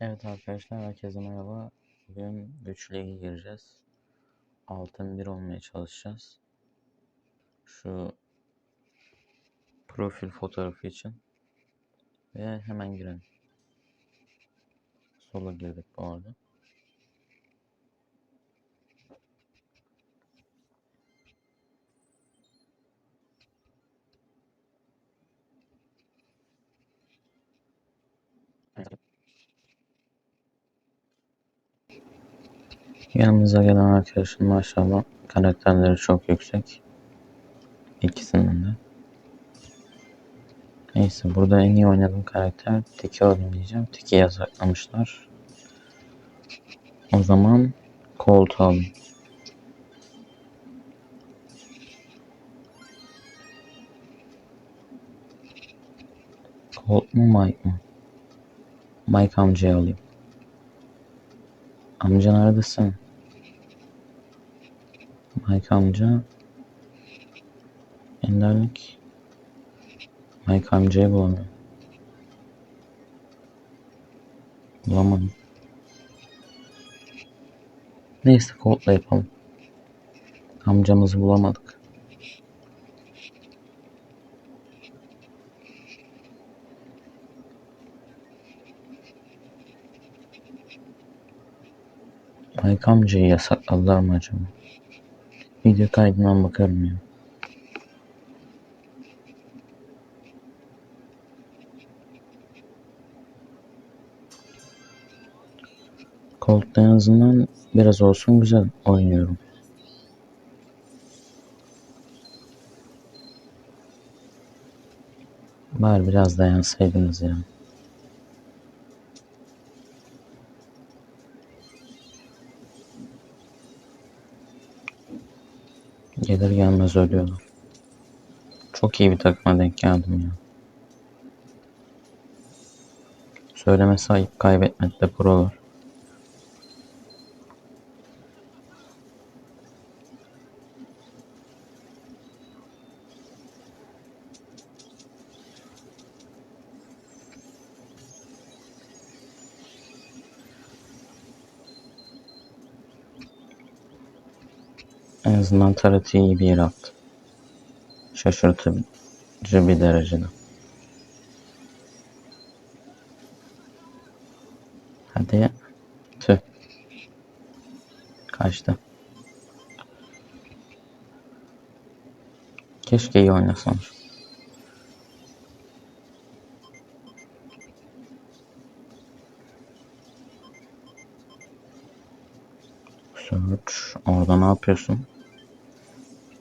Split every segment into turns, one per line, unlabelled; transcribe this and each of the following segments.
Evet arkadaşlar herkese merhaba. Bugün güç ligi gireceğiz. Altın 1 olmaya çalışacağız. Şu profil fotoğrafı için. Ve hemen girelim. Sola girdik bu arada. Yanımıza gelen arkadaşın maşallah karakterleri çok yüksek. İkisinin de. Neyse burada en iyi oynadığım karakter Tiki oynayacağım. Tiki yasaklamışlar. O zaman Colt alayım. Colt mu Mike mı? Mike amcayı alayım. Amca neredesin? Mike amca. Enderlik. Mike amcayı bulamıyorum. Bulamadım. Neyse Colt'la yapalım. Amcamızı bulamadık. Mike amcayı yasakladılar mı acaba? Video kaydından bakarım ya. Colt'ta en biraz olsun güzel oynuyorum. Bari biraz dayansaydınız ya. Gelir gelmez ölüyorlar. Çok iyi bir takıma denk geldim ya. Söylemesi ayıp kaybetmekte prolar. En azından Tarat'ı iyi bir yere attı. Şaşırtıcı bir derecede. Hadi. Tüh. Kaçtı. Keşke iyi oynasamış. Search. Orada ne yapıyorsun?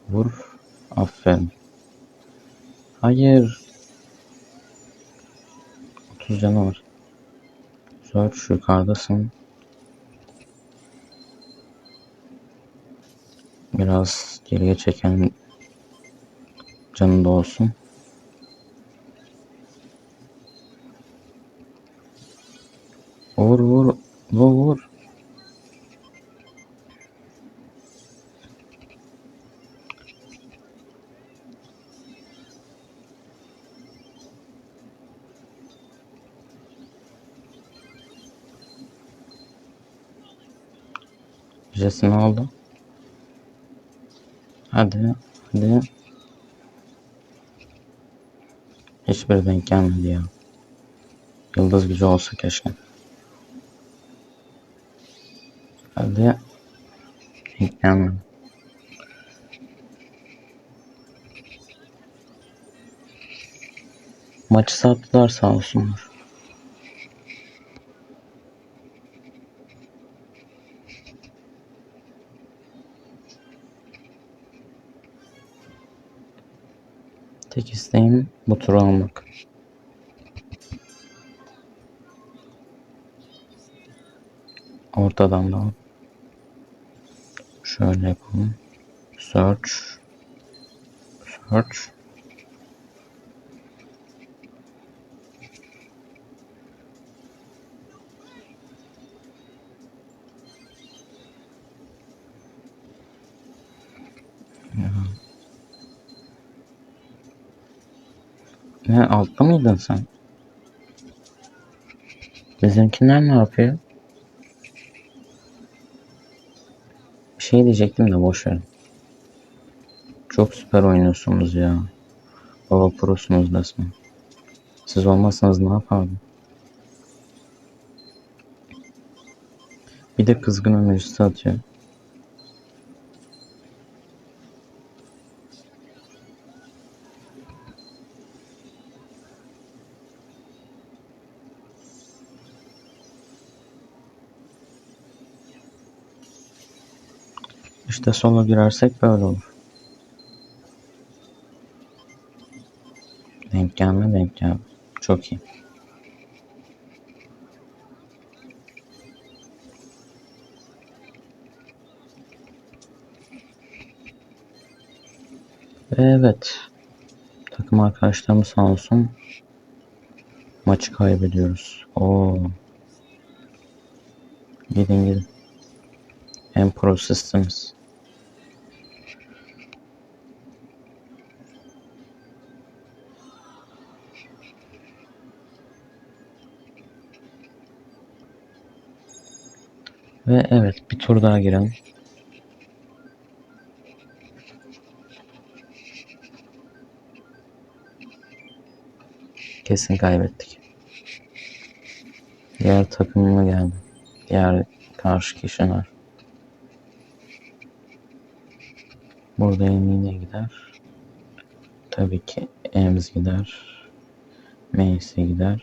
Vur. Aferin. Hayır. 30 canı var. Search yukarıdasın. Biraz geriye çeken canında olsun. Vur vur. Vur vur. Ne oldu? Hadi, hadi. Hiçbir denk gelmedi ya. Yıldız gücü olsa keşke. Hadi. Denk gelmedi. Maçı sattılar sağ olsunlar. Tek isteğim bu turu almak. Ortadan da. Şöyle yapalım. Search. Search. Ne altta mıydın sen? Sizinkiler ne yapıyor? Bir şey diyecektim de boş ver. Çok süper oynuyorsunuz ya. Baba prosunuz resmen. Siz olmazsanız ne yapardım? Bir de kızgın emojisi atıyor. İşte solo girersek böyle olur. Denk gelme denk gelme. Çok iyi. Ve evet. Takım arkadaşlarım sağ olsun. Maçı kaybediyoruz. Oo. Gidin gidin. En pro systems. Ve evet bir tur daha girelim. Kesin kaybettik. Diğer takımıma geldi. Diğer karşı kişiler. Burada Emine gider. Tabii ki Ems gider. Mace gider.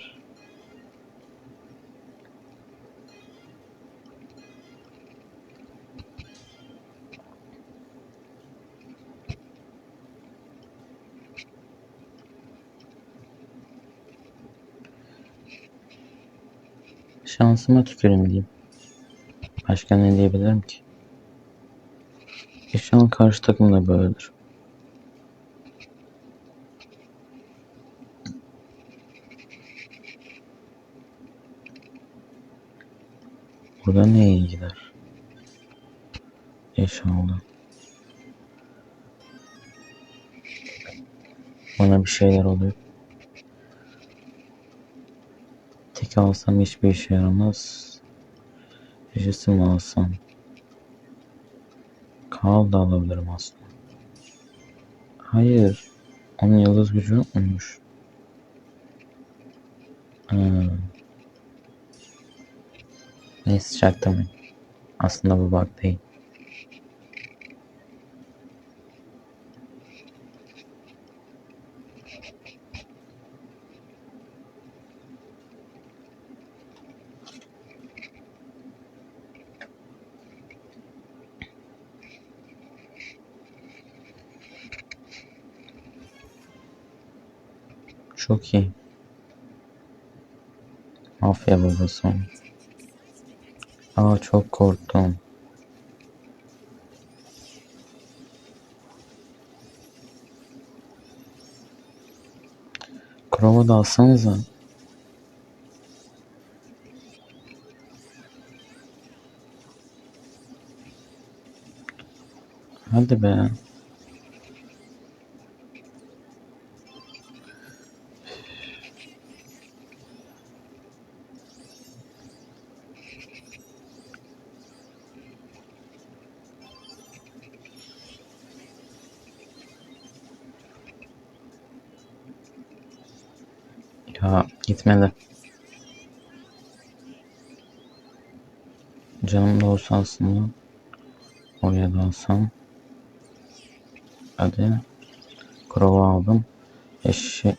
Şansıma tüküreyim diyeyim. Başka ne diyebilirim ki? İnşallah karşı takım da böyledir. Burada ne iyi gider? İnşallah. Bana bir şeyler oluyor. Tek alsam hiçbir işe yaramaz. Jesi mi alsam? Kal da alabilirim aslında. Hayır. Onun yıldız gücü yok? Hmm. Neyse çaktırmayın. Aslında bu bug değil. Çok iyi. Mafya babası. Aa çok korktum. Krova da alsanıza. Hadi be. Canım da olsa aslında oraya da alsam. Hadi. Krova aldım. Eşi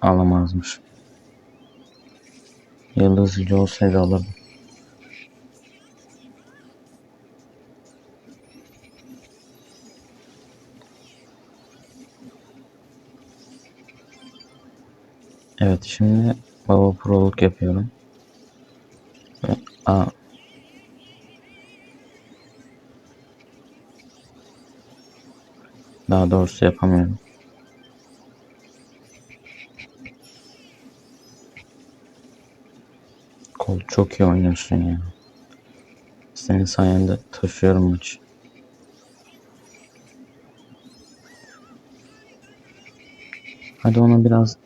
alamazmış. Yıldız gücü olsaydı alırdım. Evet şimdi baba proluk yapıyorum. Aa, daha doğrusu yapamıyorum. Kol çok iyi oynuyorsun ya. Senin sayende taşıyorum maçı. Hadi ona biraz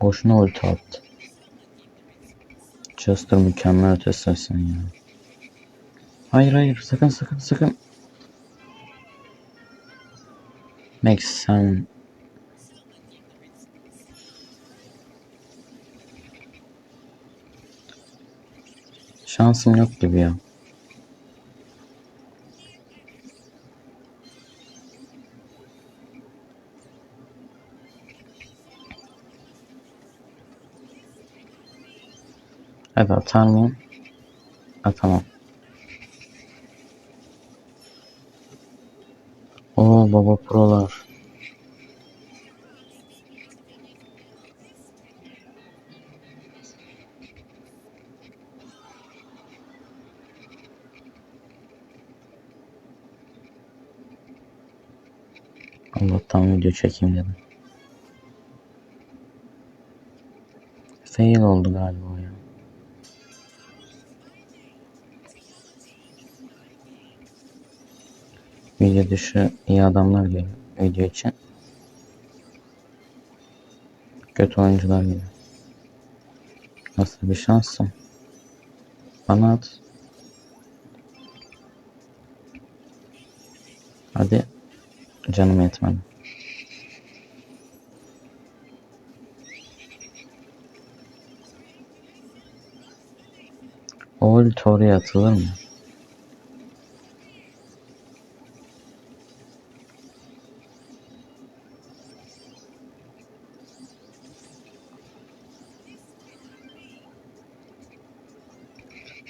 Boşuna ulti attı. Chester mükemmel ötesin ya. Hayır hayır sakın sakın sakın. Max sen Şansım yok gibi ya. Hadi atar mıyım? Atamam. Oo baba prolar. Allah'tan video çekeyim dedim. Fail oldu galiba Video dışı iyi adamlar geliyor video için. Kötü oyuncular geliyor. Nasıl bir şansım? Bana at. Hadi. Canım yetmedi. O ulti oraya atılır mı?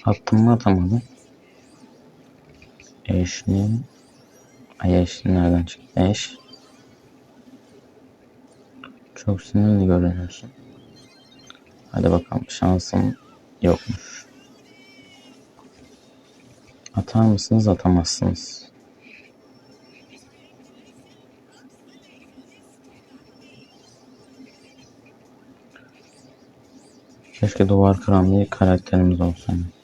Attım mı atamadım. Eşli. Ay eşli nereden çıktı? Eş. Çok sinirli görünüyorsun. Hadi bakalım şansım yokmuş. Atar mısınız atamazsınız. Keşke duvar kıran bir karakterimiz olsaydı.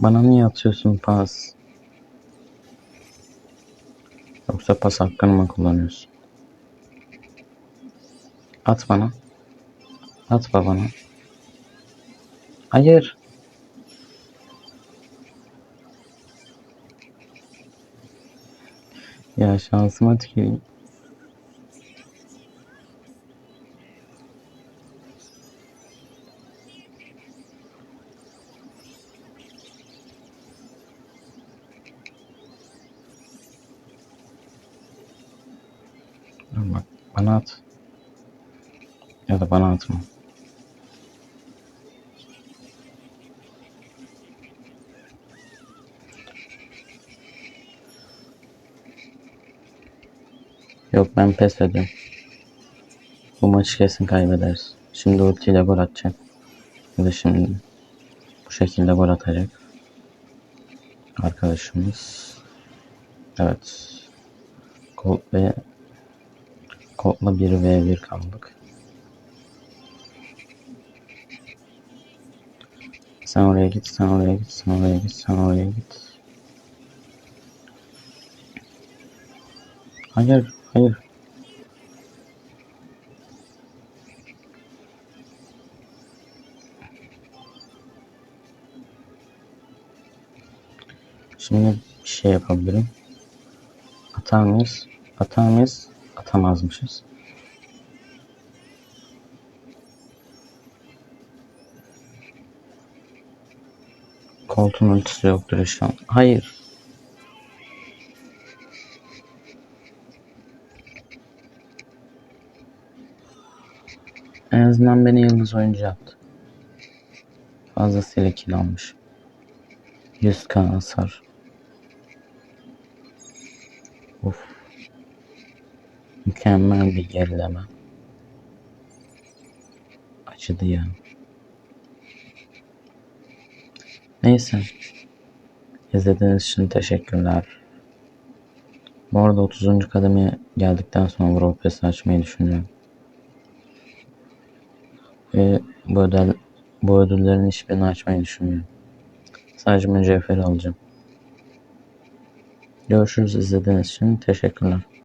Bana niye atıyorsun pas? Yoksa pas hakkını mı kullanıyorsun? At bana. At babana. Hayır. Ya şansıma tüküreyim. Dur bak bana at. Ya da bana atma. Yok ben pes ediyorum. Bu maçı kesin kaybederiz. Şimdi ultiyle gol atacak. Ya da şimdi bu şekilde gol atacak. Arkadaşımız. Evet. Colt ve Colt'la 1v1 kaldık. Sen oraya git, sen oraya git, sen oraya git, sen oraya git. Hayır, hayır. Şimdi bir şey yapabilirim. Atar mıyız? Atar mıyız? Atamazmışız. Koltuğun ultisi yoktur şu an. Hayır. En azından beni yıldız oyuncu yaptı. Fazlasıyla kill almış. 100k hasar. Of. Mükemmel bir gerileme. Acıdı ya. Neyse. İzlediğiniz için teşekkürler. Bu arada 30. kademeye geldikten sonra Brawl Pass'i açmayı düşünüyorum. Ve bu ödel Bu ödüllerin hiçbirini açmayı düşünmüyorum. Sadece mücevheri alacağım. Görüşürüz izlediğiniz için teşekkürler.